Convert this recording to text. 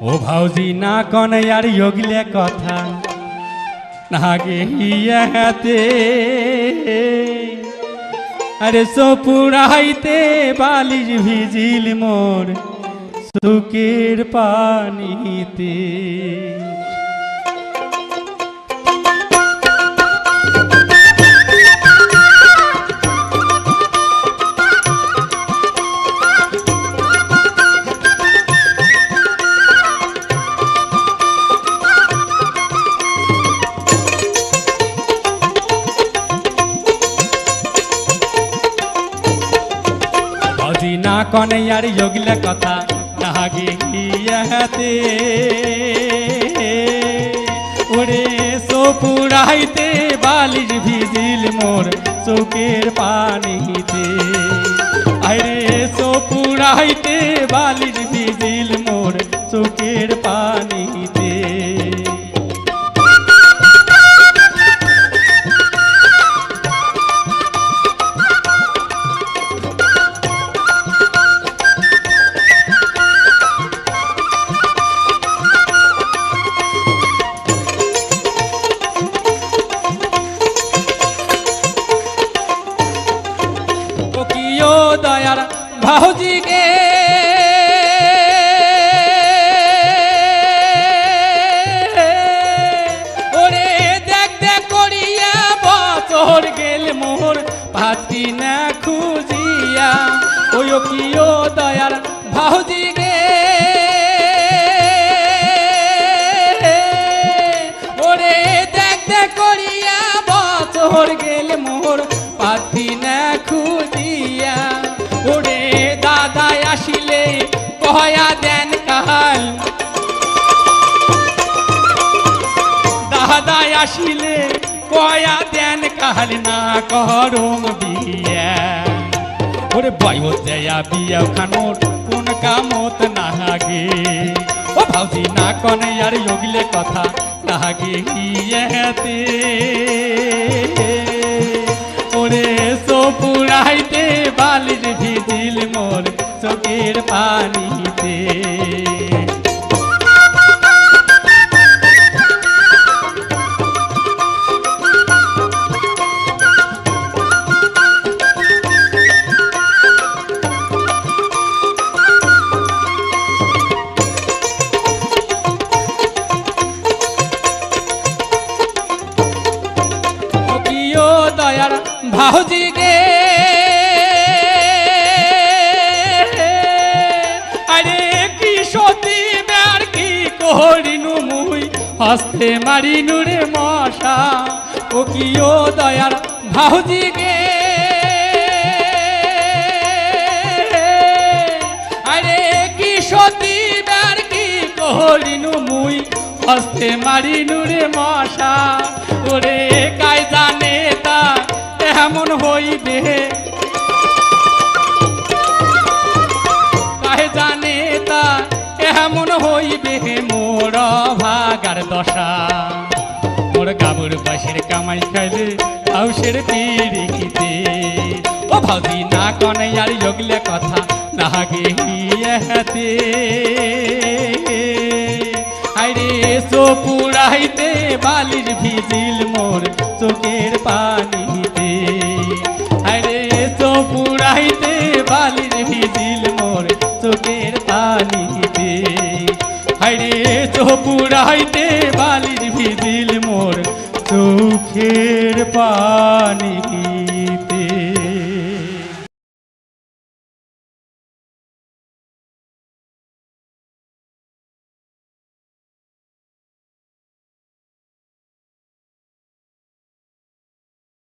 ও ভাউজি, না কনে আর ইগলে কথা। না ইয়াতে আরে সপুরাইতে বালিশ ভিজিল মোর সুকের পানিতে। আর ইগলে কথা না গে হিয়াতে ওরে সপুরাইতে বালিশ ভিজিল মোর চোখের পানিতে। আরে সপুরাইতে বালিশ ভিজিল মোর চোখের পানিতে। কিও দয়ার ভাউজি গে ওরে দেখ দেখ করিয়া বছর গেল মোর পাতি না খুঁজিয়া। ওই ও কিও দয়ার ভাউজি গে ওরে দেখ দেখ করিয়া বছর গেল মোর পাতি না দাদা আসিলে, কয়া দেন কাল না করম বিয়া। ওরে বয়স দেয়া বিয়া খানোর কোন কামত না গে ও ভাউজি না কনে আর যোগিলে কথা না গে হিয়াতে ওরে সপুরাইতে বালির ভিজিল মোর চোখের পানিতে। দয়ার ভাউজি গে। আরে কি সতী বার কি করিনু মুই? হস্তে মারিনু রে মশা, ও কিও দয়ার ভাউজি গে। আরে কি সতী বার কি করিনু মুই? হস্তে মারিনু রে মশা, ওরে তা এমন হইবে? কাহে জানে তা এমন হইবে মোর ভাগার দশা? মোর গাবুর বাসের কামাই খাইলে হাউসের পিড়িতে ও ভাউজি না কনে আর যোগলে কথা, না গে হিয়াতে আরে সোপুরাইতে বালির ভিজিল মোর চোখের পানিতে। আরে সোপুরাইতে বালির ভিজিল মোর চোখের পানিতে। আরে সোপুরাইতে বালির ভিজিল মোর চোখের পানিতে।